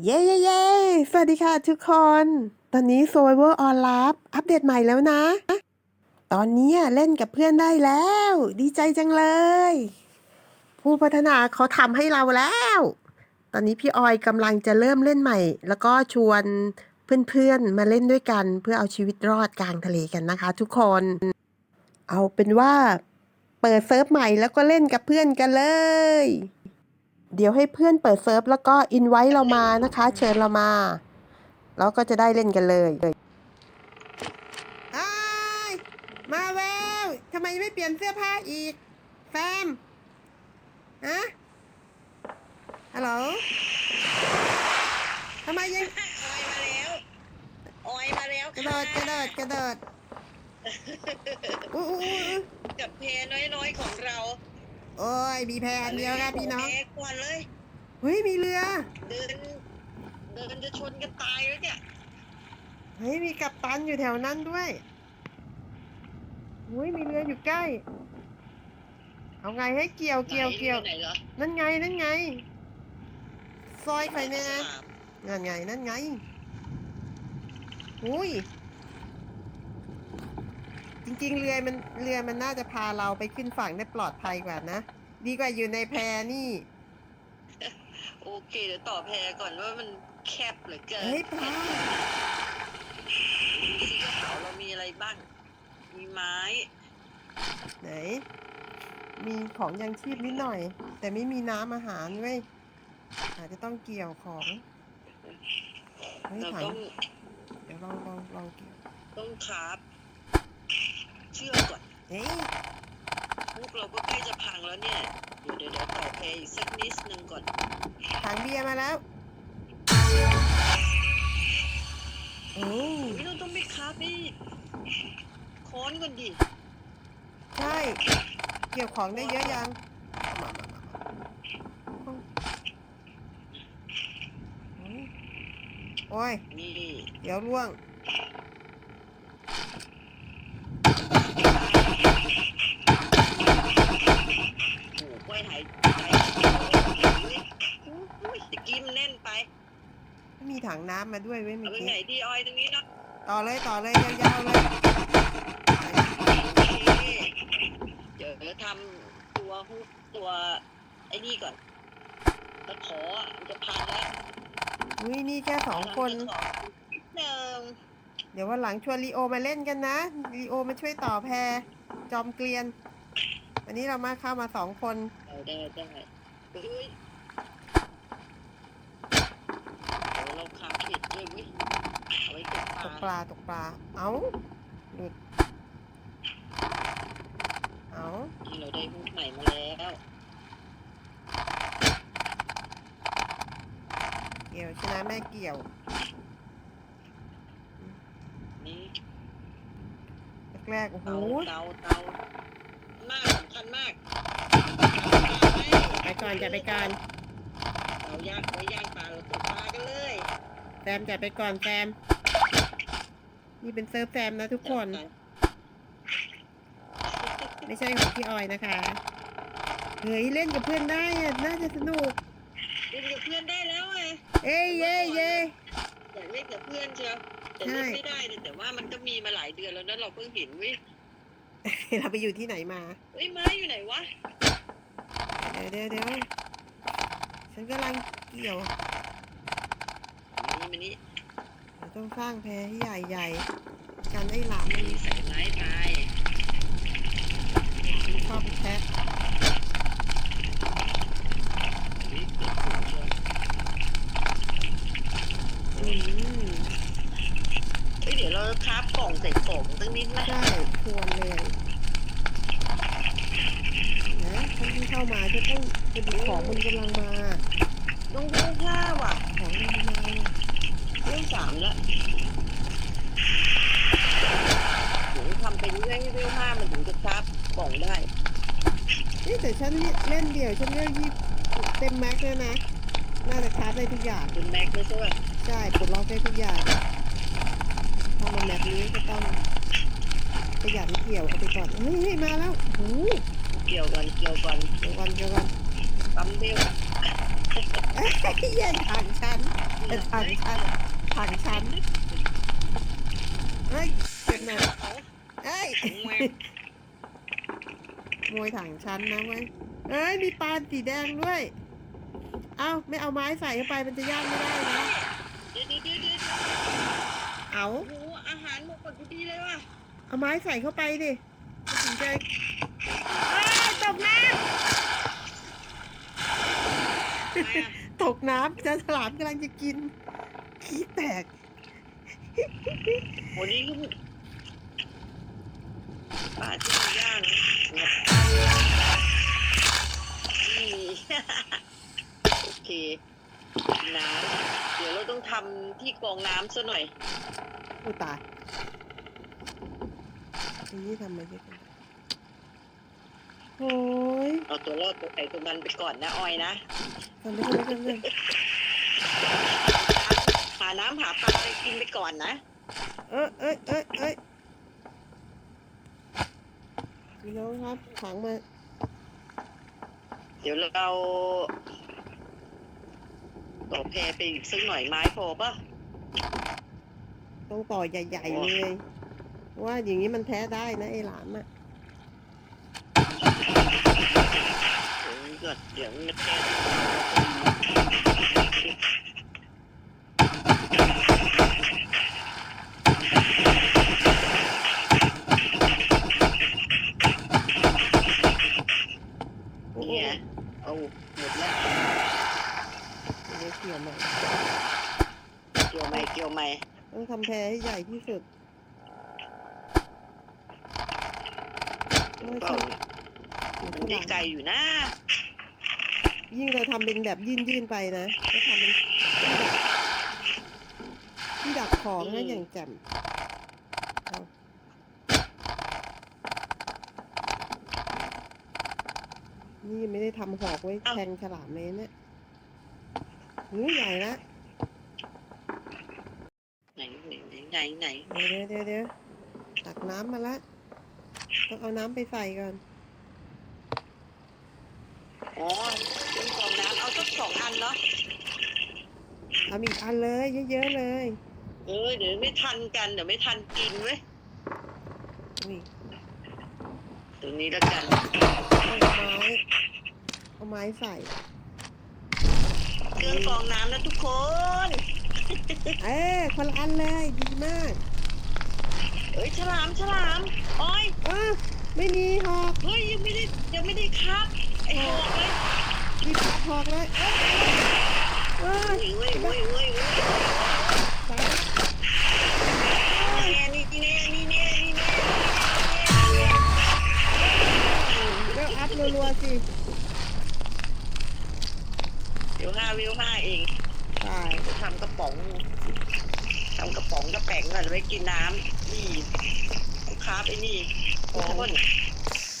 เย้เย้เย้สวัสดีค่ะทุกคน ตอนนี้ Survivor on l a b อัปเดตใหม่แล้วนะ ตอนนี้เล่นกับเพื่อนได้แล้ว ดีใจจังเลย ผู้พัฒนาเขาทำให้เราแล้ว ตอนนี้พี่ออยกำลังจะเริ่มเล่นใหม่ แล้วก็ชวนเพื่อนๆ มาเล่นด้วยกัน เพื่อเอาชีวิตรอดกลางทะเลกันนะคะ ทุกคน เอาเป็นว่า เปิดเซิร์ฟใหม่แล้วก็เล่นกับเพื่อนกันเลย เดี๋ยวให้เพื่อนเปิดเซิร์ฟแล้วก็อินไว้เรามานะคะ เชิญเรามา แล้วก็จะได้เล่นกันเลยอ้ายมาแววทำไมไม่เปลี่ยนเสื้อผ้าอีก แฟมฮะฮัลโหลทำไมยังออยมาแล้วออยมาแล้วกระโดดกระโดดกระโดดอู้อู้อู้อู้กับเพน้อยๆของเรา โอ้ยมีแพรอันเดียวค่ะพี่น้องแพ้กวนเลย เฮ้ยมีเรือ เดิน เดินจะชนกันตายแล้วเนี่ย เฮ้ยมีกัปตันอยู่แถวนั้นด้วยเฮ้ยมีเรืออยู่ใกล้ เอาไงให้เกี่ยวเกี่ยวเกี่ยวไหนเหรอนั่นไงนั่นไง ซอยใครเนี่ยนะสามนั่นไงนั่นไง อุ้ยจ ริงๆ เรือมันเรือมันน่าจะพาเราไปขึ้นฝั่งได้ปลอดภัยกว่านะ ดีกว่าอยู่ในแพนี่ โอเคเดี๋ยวต่อแพก่อนว่ามันแคบเหลือเกินเฮ้ยปลาดูสิกระเป๋าเรามีอะไรบ้าง มีไม้ ไหน มีของยังชีพนิดหน่อย แต่ไม่มีน้ำอาหารเว้ยอาจจะต้องเกี่ยวของเฮ้ยเราถังต้องเดี๋ยวลองลองลองเกี่ยวต้องคราฟ เชือกก่อนเฮ้ยพวกเราก็ใกล้จะพังแล้วเนี่ย เดี๋ยวเดี๋ยวเดี๋ยวต่อแพอีกสักนิดนึงก่อน ถังเบียร์มาแล้วโอ้ไม่เราต้องไปคราฟนี่ค้อนก่อนดิใช่ เกี่ยวของได้เยอะยังเอามามามามาโอ้ย นี่เดี๋ยวล่วง โอ้โหกล้วยหายใจอุ้ยตะกี้มันแน่นไป มี ถังน้ำมาด้วยเว้ยเอาเมื่อไปกี้ไหนดีออยตรงนี้เนาะต่อเลยต่อเลยยาวๆเลยโอเคเดี๋ยวเราทำตัวฮุกตัวไอ้นี่ก่อนตะขออะมันจะพังแล้วอุ้ยนี่แค่สองคน ตะขอนิดนึงเดี๋ยววันหลังชวนลีโอมาเล่นกันนะลีโอมาช่วยต่อแพรจอมเกลียนวันนี้เรามาเข้ามาสองคนเอาได้ได้เฮ้ยโอ้ เราขาผิดด้วยเว้ยเอาไว้ตกปตลากปลาตกปลา เอาหลุด เอาที่เราได้ฮุกใหม่มาแล้ว เกี่ยวชนะแม่เกี่ยวนี่แรกๆโอ้โหเตาเตาเตาหน้าสำคัญมากไปก่อนจะไปก่อน เราย่างไว้ย่างปลาเราตกปลากันเลย แซมจะไปก่อนแซม นี่เป็นเซิร์ฟแซมนะทุกคน ไม่ใช่ของพี่ออยนะคะ เฮ้ยเล่นกับเพื่อนได้อะน่าจะสนุก เล่นกับเพื่อนได้แล้วไงเอ้ยเย้เย้ อยากเล่นกับเพื่อนเชียวแต่เล่นไม่ได้เลยแต่ว่ามันก็มีมาหลายเดือนแล้วนะเราเพิ่งเห็นเว้ยเราไปอยู่ที่ไหนมา เฮ้ยไม้อยู่ไหนวะ เดี๋ยวเดี๋ยวเดี๋ยวฉันกำลังเกี่ยว นี่มันนี่เราต้องสร้างแพให้ใหญ่ๆกันไอ้หลามมันมีใส่ไม้ไปมันชอบแทะเฮ้ยเกือบถูกเชียวอืมเฮ้ยเดี๋ยวเราคราฟกล่องใส่ของตั้งนิดนะใช่ควรเลยนะคนที่เข้ามาจะต้องจะดูของมันกำลังมาต้องเพิ่มผ้าว่ะ ของกำลังมาเรื่องสามแล้วเดี๋ยวทำไปเรื่อยให้เรื่องห้ามันถึงจะคราฟกล่องได้เอ๊ะแต่ฉันเล่นเดี่ยวฉันเล่นยี่เต็มแม็กซ์แล้วนะ น่าจะคราฟได้ทุกอย่างเป็นแม็กเลยใช่ไหมใช่ปลดล็อกได้ทุกอย่างพอมาแบบนี้ก็ต้องประหยัดนิดเดียวเอาไปก่อนเฮ้ยเฮ้ยมาแล้วโอ้โหเกี่ยวกันเกี่ยวกันเดี๋ยวก่อนเดี๋ยวก่อนปั๊มเบลเอ้ยแย่งทางฉันอืถังชั้น ถังชั้นเฮ้ยเก็บหน่อยเอ้ยแหวขโมยถังชั้นนะเว้ยเอ้ยมีปลาสีแดงด้วย เอ้าไม่เอาไม้ใส่เข้าไปมันจะย่างไม่ได้นะ เดี๋ยวเดี๋ยวเดี๋ยวเดี๋ยวเอาโอ้โหอาหารหมดพอดีเลยว่ะเอาไม้ใส่เข้าไปดิถึงจะเอ้ยตกน้ทำไมอะำตกน้ำจะฉลามกำลังจะกิน ขี้แตก วันนี้ก็ปลาที่มันย่างนะนี่ โอเคน้ำเดี๋ยวเราต้องทำที่กรองน้ำซะหน่อยโอ้ตายอันนี้ทำมาเยอะจังโอ้ยเอาตัวรอดตัวไหนตัวมันไปก่อนนะออยนะทำไปทำไปทำไปหา น้ำหาปลาอะไรกินไปก่อนนะเอ้ยเอ้ยเอ้ยเอ้ยพี่น้องครับถังมาเดี๋ยวเราต่อแพไปอีกสักหน่อยไม้พอปะต้องต่อใหญ่ๆเลยว่าอย่างนี้มันแท้ได้นะไอ้หลามอะเดี๋ยวก่อนเดี๋ยวมันแท เอาหมดแล้วเดี๋ยวเกี่ยวใหม่เกี่ยวใหม่เกี่ยวใหม่ต้องทำแพรให้ใหญ่ที่สุดไม่เปล่าใช่มันได้ไกลอยู่นะยิ่งเราทำเป็นแบบยื่นๆไปนะก็ทำเป็นที่ดักของนะอย่างแจ่มเอา นี่ไม่ได้ทำหอกไว้แทงฉลามเลยเนี่ยหูใหญ่ละไหนไหนไหนไหนเดี๋ยวเดี๋ยวเดี๋ยวตักน้ำมาละต้องเอาน้ำไปใส่ก่อนอ๋อเครื่องกรองน้ำเอาสักสองอันเนาะทำอีกอันเลยเยอะๆเลย เออเดี๋ยวไม่ทันกันเดี๋ยวไม่ทันกินเว้ยนี่ตรงนี้แล้วกันเอาไม้ เอาไม้ใส่เครื่องกรองน้ำนะทุกคน เอ้ยคนละอันเลยดีมากเอ้ยฉลามฉลามอ้อยอ้าไม่มีหอกเฮ้ยยังไม่ได้ยังไม่ได้ครับไอ้หอกเลยมีปลาหอกเลยเอ้ยเว้ยเว้ยเว้ยเว้ยเว้ยปลานี่นี่นี่นี่นี่นี่นี่เร็วอัพรัวๆสิ เดี๋ยวห้าวิวห้าเองตายจะทำกระป๋องทำกระป๋องกระแป๋งก่อนไว้กินน้ำนี่ลูกค้าไอ้นี่ขอก่อน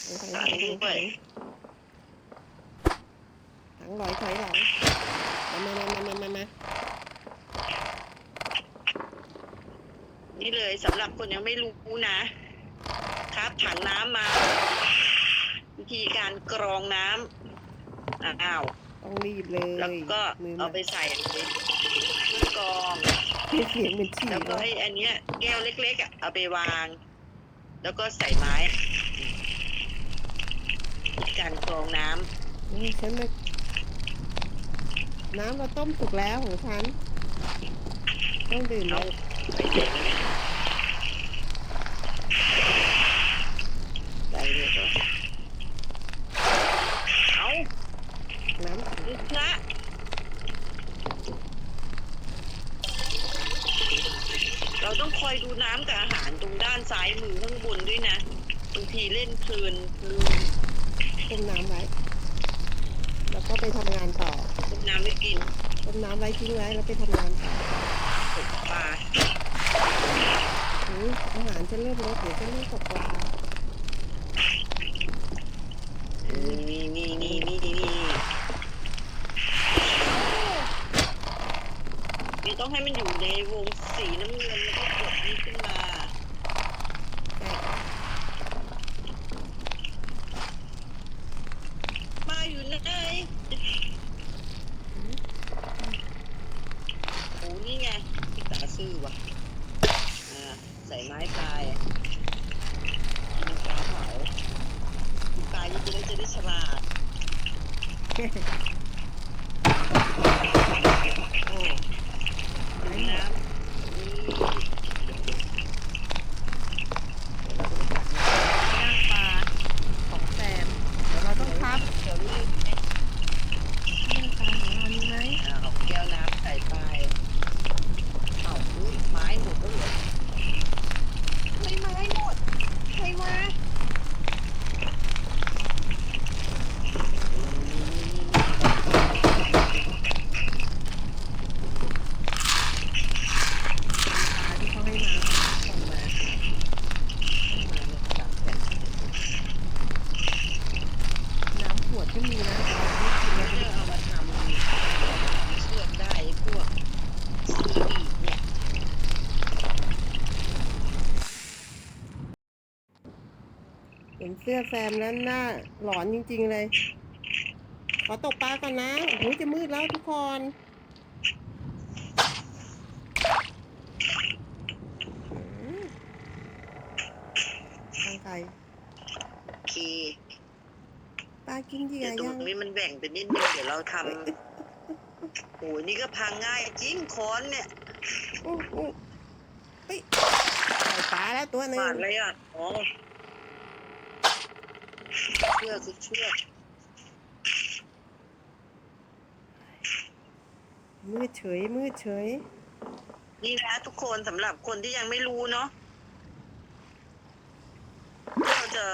ถังถังถังถังถังลอยถอยหลังมามามามามามานี่เลยสำหรับคนยังไม่รู้นะ ครับถังน้ำมา วิธีการกรองน้ำอ้าว ต้องรีบเลยแล้วก็มือเอามาไปใส่ในเครื่องกรองเสียงเหมือนฉี่แล้วก็เลยไอ้อันเนี้ยแก้วเล็กๆอะเอาไปวาง แล้วก็ใส่ไม้การกรองน้ำนี่ฉันมาน้ำเราต้มสุกแล้วของฉันต้องดื่มเอาแล้วไปเด็ดนะใส่เลยก็เอา น้ำ ลูกพระเราต้องคอยดูน้ำกับอาหารตรงด้าน ซ้ายมือข้างบนด้วยนะบางทีเล่นเพลินลืมต้มน้ำไว้ แล้วก็ไปทำงานต่อต้มน้ำไม่กินต้มน้ำไว้ทิ้งไว้แล้วไปทำงานต่อตกปลาหืออาหารจะเริ่มลดเดี๋ยวจะเริ่มตกปลา นี่นี่นี่นี่นี่นี่นี่ต้องให้มันอยู่ในวงสีน้ำเงินแล้วก็กดนี้ขึ้นมา มาอยู่ไหนโอ้ ซื่อว่ะอ่าใส่ไม้ปลายอะมันปลาเผาปลาเยอะๆจะได้ฉลาด โอ้ดูน้ำนี่ ย่างปลาของแซม เดี๋ยวเราต้องพับ เดี๋ยวนี้ ย่างปลาของเรานี่ไหม เอาแก้วน้ำใส่ไปเอาอุ๊ยไม้หมดแล้วเหรอไม่ไม้หมดใครมาปลาที่เขาให้มาต้องมาต้องมาเนี่ยจับแบบ น้ำขวดก็มีนะแต่เราไม่กิน แล้ แล้ว ว จะเอามาทำเชือกได้ไอ้พวกซีรีส์เนี่ย เห็นเสื้อแซมแล้วหน้าหลอนจริง ๆ เลย ขอตกปลาก่อนนะโอ้โหจะมืดแล้วทุกคนอืมทางไก่โอเคปลากินเหยื่อเดี๋ยวตรยังงนี้มันแบ่งเป็นนิดนึงเดี๋ยวเราทำโอ้ยนี่ก็พังง่ายจริงค้อนเนี่ยอู้อู้เฮ้ยใส่ปลาแล้วตัวหนึ่งบาดอะไรอะอ๋อ เชือกคือเชือกมืดเฉย มืดเฉย นี่นะทุกคนสำหรับคนที่ยังไม่รู้เนาะเราจะ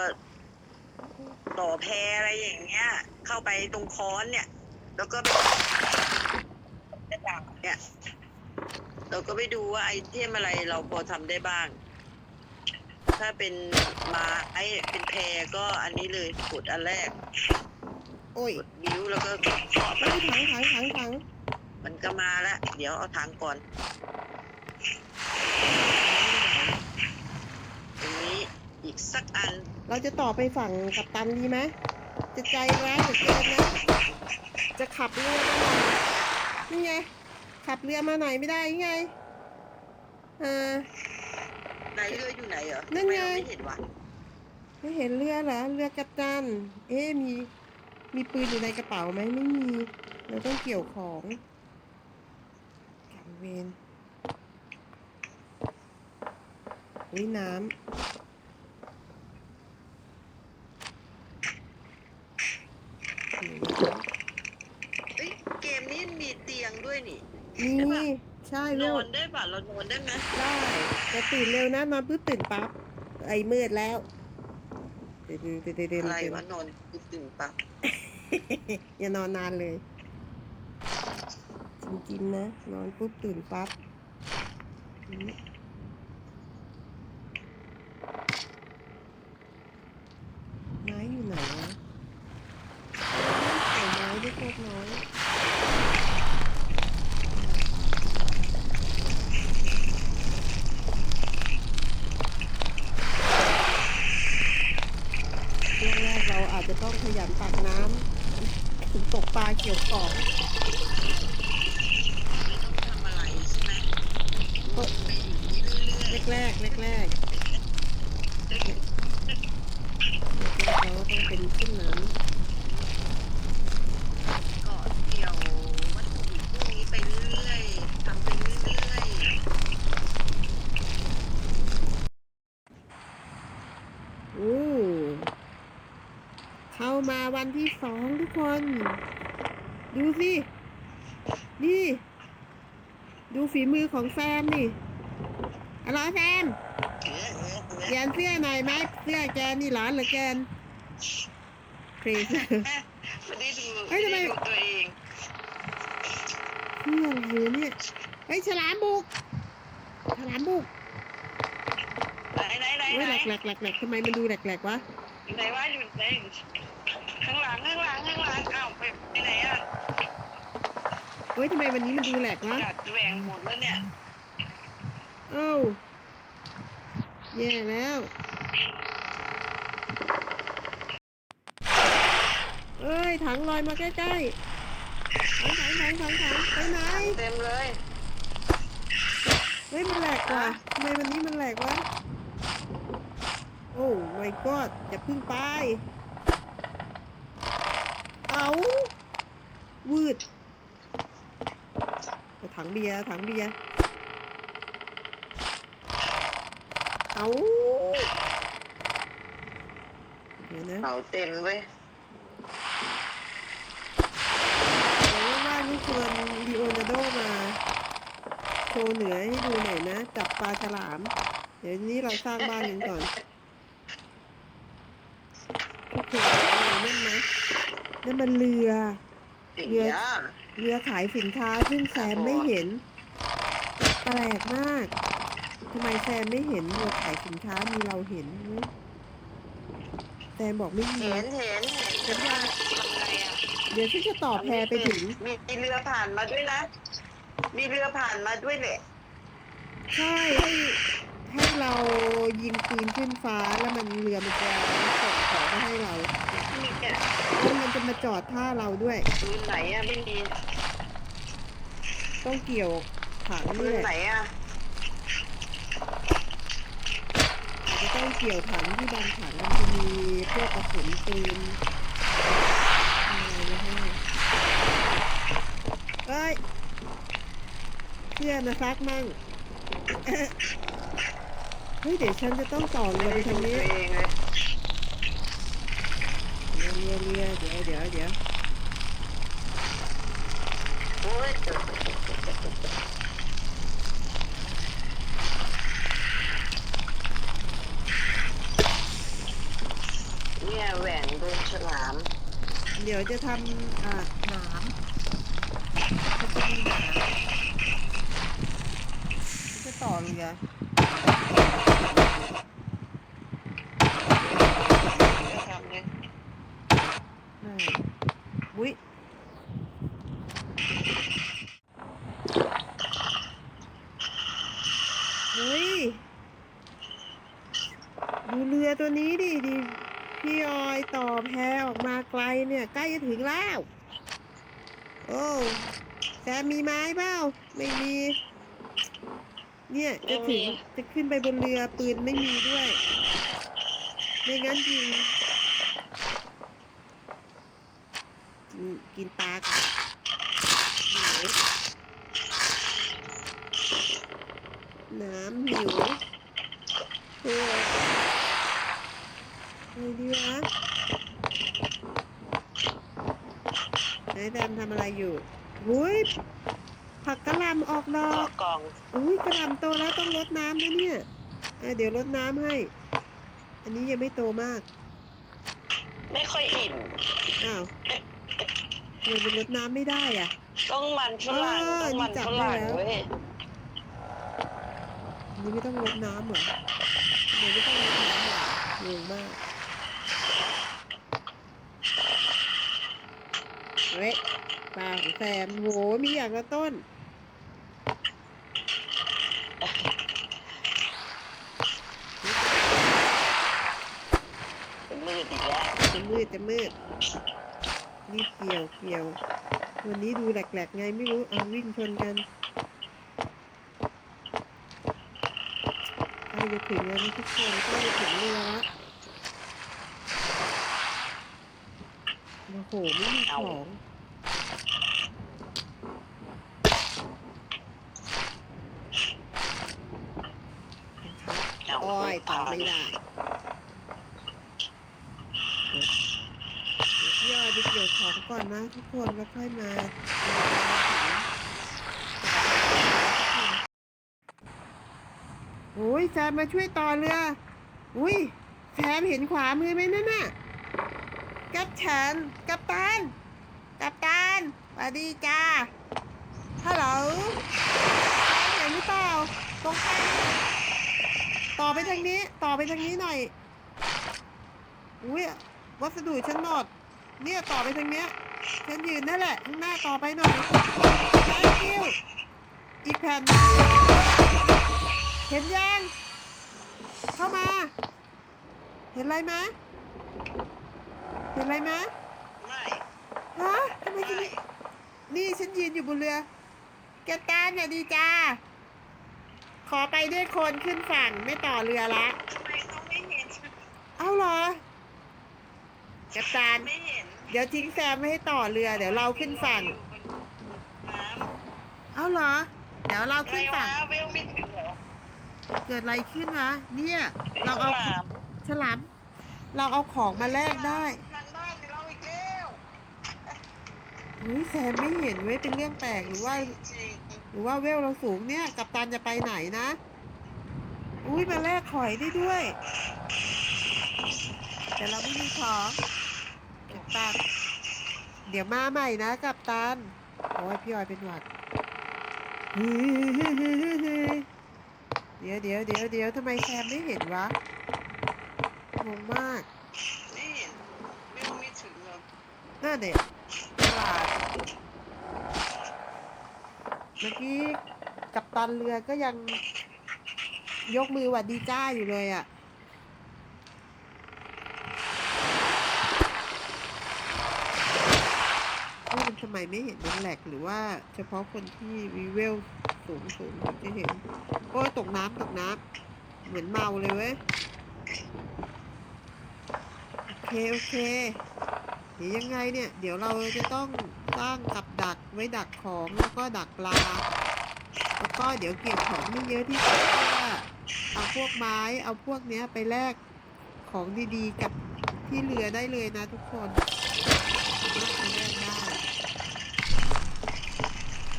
ต่อแพอะไรอย่างเงี้ย เข้าไปตรงค้อนเนี่ย แล้วก็ไปเนี่ยเราก็ไปดูว่าไอเทมอะไรเราพอทำได้บ้าง ถ้าเป็นไม้เป็นแพรก็อันนี้เลยกดอันแรกโอ้ยกดนิ้วแล้วก็เคาะไปเฮ้ยถังถังถังถังมันก็มาแล้วเดี๋ยวเอาถังก่อน ตรงนี้อีกสักอัน เราจะต่อไปฝั่งกับตันดีไหมจะใจร้ายเหลือเกินนะ จะขับเรือมาหน่อยนี่ไงขับเรือมาหน่อยไม่ได้ยังไงอ่า ไหนเรืออยู่ไหนเหรอนั่นไง ทำมเราไม่เห็นวะไม่เห็นเรือเหรอเรือกัปตัน เอ๊ะมี มีปืนอยู่ในกระเป๋าไหมไม่มี เราต้องเกี่ยวของกังเวนวิน้ำเอ้ยเกมนี้มีเตียงด้วยนี่ นี่ ใช่นเร็วอนได้ป่ะเรานอนได้ไหมได้แต่ตื่นเร็วนะนอนปุ๊บตื่นปั๊บไอ้มืดแล้วตื่นตื่นตื่นตื่นอะไรตื่นวะนอนตื่นปะอย่านอนนานเลยจริงๆนะนอนปุ๊บตื่นปั๊บอืมไม้อยู่ไหนวะใส่ไม้ได้โคตรน้อยช่วงแรกเราอาจจะต้องขยันตักน้ำถึงตกปลาเกี่ยวของ ไม่ต้องทำอะไรใช่ไหมวนไปอย่า งนี้เรื่อยแรกแรกแรกแรกแรกเราต้องเป็นขึ้นน้ๆก็เกี่ยววัตถุดิบพวกนี้ไปเรื่อยๆทำไปเรื่อยๆำโอ้เข้ามาวันที่สองทุกคน ดูสิ นี่ ดูฝีมือของแซมนี่อะไรแซมเออเออเอเปลี่ยนเสื้อหน่อยไหมเสื้อแกนี่ร้อนเหลือเกินครีสอไม่ได้ดูเฮ้ยทำไมด้ดูตัวเองเสื้ออะไรเนี่ยเฮ้ยฉลามบุก ฉลามบุกไหนไหนไหนเฮ้ยไหแหนลกแหลกแหลกแหลกทำไมมันดูแหลกแหลกวะอยู่ไหนวะอยู่ไหน ข้างหลังข้างหลังข้างหลังอ้าวไปไปไหนอะเฮ้ยทำไมวันนี้มันดูแหลกวะกัดแหวงหมดแล้วเนี่ย เอ้าแย่แล้ว เอ้ย ถังลอยมาใกล้ๆถังถังถังถังถังไปไหน เต็มเลยเฮ้ยว่ะทำไมวันนี้มันแหลกวะ โอ้ my god อย่าเพึ่งไปเอา วืดเอาถังเบียร์ถังเบียร์เอาเดี๋ยวนะเอาเต็มเว้ยเดี๋ยวว่างๆนี่ชวนลีโอนาร์โดมาโชว์เหนือให้ดูหน่อยนะ จับปลาฉลาม เดี๋ยวนี้เราสร้างบ้านกันก่อนโอเคอะไรนั่นนะ นั่นมันเรือเยอะเรือขายสินค้าซึ่งแซมไม่เห็น แปลกมากทำไมแซมไม่เห็นเรือขายสินค้ามีเราเห็นเว้ยแซมบอกไม่มีเห็นเห็นเห็นว่าทำไงอะเดี๋ยวฉันจะต่อแพไปถึง มีมีเรือผ่านมาด้วยนะ มีเรือผ่านมาด้วยแหละใช่ให้ให้เรายิงปืนขึ้นฟ้าแล้วมันเรือมันจะส่งของมาให้เรา มีแค่ แล้วมันจะมาจอดท่าเราด้วย ปืนไหนอะไม่มีต้องเกี่ยวถังปืนี่นแหไหนละอะอาจจะต้องเกี่ยวถังที่บางถังมันจะมีพวกกระสุนปืนอะไรนะฮะเอ้ยเสื้อนะซักมั่งเฮ้ยเดี๋ยวฉันจะต้องต่อเรือไปทางนี้ตัวเองเลย เรือเรือเรือเดี๋ยวเดี๋ยวเดี๋ยวโอ้ยเนี่ยแหวนโดนฉลามเดี๋ยวจะทำอ่าหนามมันจะมีหนามจะต่อเรือ จะทำไง ได้อุ้ยเฮ้ย ดูเรือตัวนี้ดิดิ พี่ออยต่อแพออกมาไกลเนี่ย ใกล้จะ ถึงแล้ว โอ้แซมมีไม้เปล่าไม่มี เนี่ยจะถึงจะขึ้นไปบนเรือปืนไม่มีด้วย ไม่งั้นยิงกินกินปลาก่อนหิวน้ำหิวโอ้ยอะไรดีวะไหน แดมทำอะไรอยู่หุยผักกะหล่ำออกดอต่อกกล่องอุ้ยกระหล่ำโตแล้วต้องรดน้ำนะเนี่ยอะเดี๋ยวรดน้ำให้ อันนี้ยังไม่โตมากไม่ค่อยอิ่มอ้าวทำไมมันรดน้ำไม่ได้อะ ต้องมันฝรั่งเออต้องมันนี่จับฝได้รั่งแล้ว เว้ยอันนี้ไม่ต้องรดน้ำเหรอทำไมไม่ต้องรดน้ำเหรองงมาก เฮ้ยปลาของแซมโหมีอย่างละต้น มืดอีกแล้วจะมืดจะมืดรีบเกี่ยวเกี่ยว วันนี้ดูแหลกๆไงไม่รู้เอาวิ่งชนกันใกล้จะถึงแล้วนะทุกคนใกล้จะถึงเรือละ โอ้โหไม่มีของนะครับเาอ้อยต่อไม่ได้เดี๋ยวพี่ออยไปเกี่ยวของก่อนนะทุกคนแล้วค่อยมาโอ้ยแซมมาช่วยต่อเรือ อุ้ยแซมเห็นขวามือไหมนั่นน่ะ กับฉัน กับตัน กับตันสวัสดีจ้าฮัลโหลเห็นหรือเปล่าตรงไปต่อไปทางนี้ ต่อไปทางนี้หน่อย อุ้ยวัสดุฉันหมด เนี่ยต่อไปทางเนี้ย ฉันยืนนั่นแหละข้างหน้าต่อไปหน่อย thank you อีกแผ่นเห็นยัง เข้ามา เห็นอะไรไหม เห็นอะไรไหมไม่ฮะทำไมฉันไม่ไม่นี่ฉันยืนอยู่บนเรือ แกตานน่ะดีจ้า ขอไปด้วยคนขึ้นฝั่งไม่ต่อเรือละทำไมเขาไม่เห็นเอ้าเหรอกัปตันไม่เห็นเดี๋ยวทิ้งแซมไม่ให้ต่อเรือ เดี๋ยวเราขึ้นฝั่งน้เอ้าเหรอ เดี๋ยวเราำขึ้นฝั่งเวลไม่ถึงเหรอเกิดอะไรขึ้นวะเนี่ย เราเอาฉลามฉลามเราเอาของมาแลกได้ ทางบ้านเราอีกแล้ว เฮ้ยแซมไม่เห็นเว้ยเป็นเรื่องแปลกหรือว่าจริงหรือว่าเวลเราสูงเนี่ย กัปตันจะไปไหนนะ อุ้ยมาแลกหอยได้ด้วย แต่เราไม่มีของกัปตันเดี๋ยวมาใหม่นะกัปตันโอ้ยพี่ออยเป็นหวัดเฮ้ยเดี๋ยวเดี๋ยวเดี๋ยวเดี๋ยวทำไมแซมไม่เห็นวะงงมากไม่เห็นเวลไม่ถึงเหรอน่าเด็ดตลาด เมื่อกี้กัปตันเรือก็ยังยกมือหวัดดีจ้าอยู่เลยอะ่ะเอ้ามันทำไมไม่เห็นมันแหลกหรือว่าเฉพาะคนที่วีเวลสูงสูงถึงจะเห็น โอ้ยตกน้ำตกน้ำเหมือนเมาเลยเว้ย โอเค โอเคเดี๋ยวยังไงเนี่ย เดี๋ยวเราจะต้อง สร้างกับดักไว้ดักของแล้วก็ดักปลา แล้วก็เดี๋ยวเก็บของให้เยอะที่สุดเพื่อเอาพวกไม้เอาพวกเนี้ยไปแลกของดีๆกับที่เรือได้เลยนะทุกคนไปแลกได้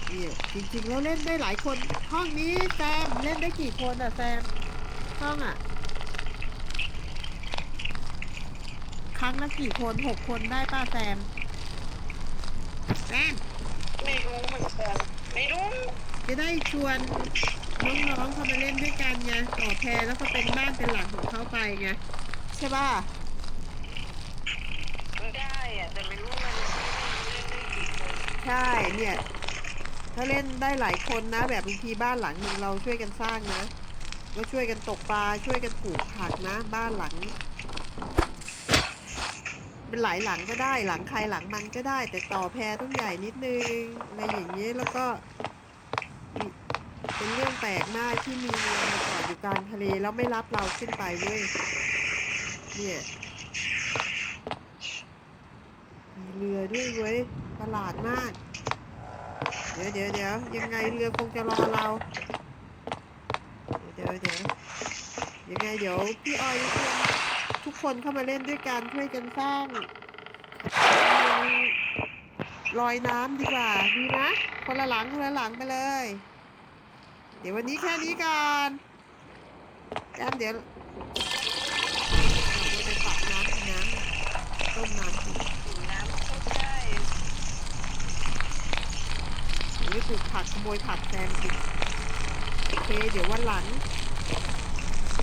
เนี่ยจริงๆแล้วเล่นได้หลายคน ห้องนี้แซมเล่นได้กี่คนอะแซมห้องอะครั้งละกี่คนหกคนได้ป้าแซม แซมไม่รู้เหมือนกันไม่รู้จะได้ชวนน้องๆเข้ามาเล่นด้วยกันไงต่อแพรแล้วก็เป็นบ้านเป็นหลังของเขาไปไงใช่ป่ะได้อะแต่ไม่รู้มันเล่นได้กี่คนใช่เนี่ย ถ้าเล่นได้หลายคนนะ แบบบางทีบ้านหลังหนึ่งเราช่วยกันสร้างนะก็ช่วยกันตกปลาช่วยกันปลูกผักนะ บ้านหลัง เป็นหลายหลังก็ได้หลังใครหลังมันก็ได้ แต่ต่อแพรต้องใหญ่นิดนึงอะไรอย่างเงี้แล้วก็เป็นเรื่องแปลกมากที่มีเรือมาจอดอยู่กลางทะเลแล้วไม่รับเราขึ้นไปเว้ยเนี่ยมีเรือด้วยเว้ยประหลาดมาก เดี๋ยวเดี๋ยวเดี๋ยวยังไงเรือคงจะรอเรา เดี๋ยวเดี๋ยวยังไงเดี๋ยวพี่ออยชวน ทุกคนเข้ามาเล่นด้วยกันช่วยกันสร้างลอยน้ำดีกว่าดีนะ คนละหลังคนละหลังไปเลย เดี๋ยววันนี้แค่นี้ก่อนแก้มเดี๋ยวไปปักน้ำน้ำต้มน้ำกินน้ำเข้าได้หรือปลูกผักขโมยผักแซมกินโอเค เดี๋ยววันหลัง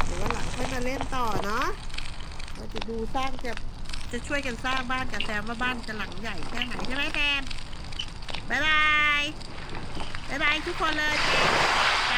เดี๋ยววันหลังค่อยมาเล่นต่อเนาะ เราจะดูสร้างจะจะช่วยกันสร้างบ้านกับแซมว่าบ้านจะหลังใหญ่แค่ไหนใช่ไหมแซมบายบายบายบายทุกคนเลยไป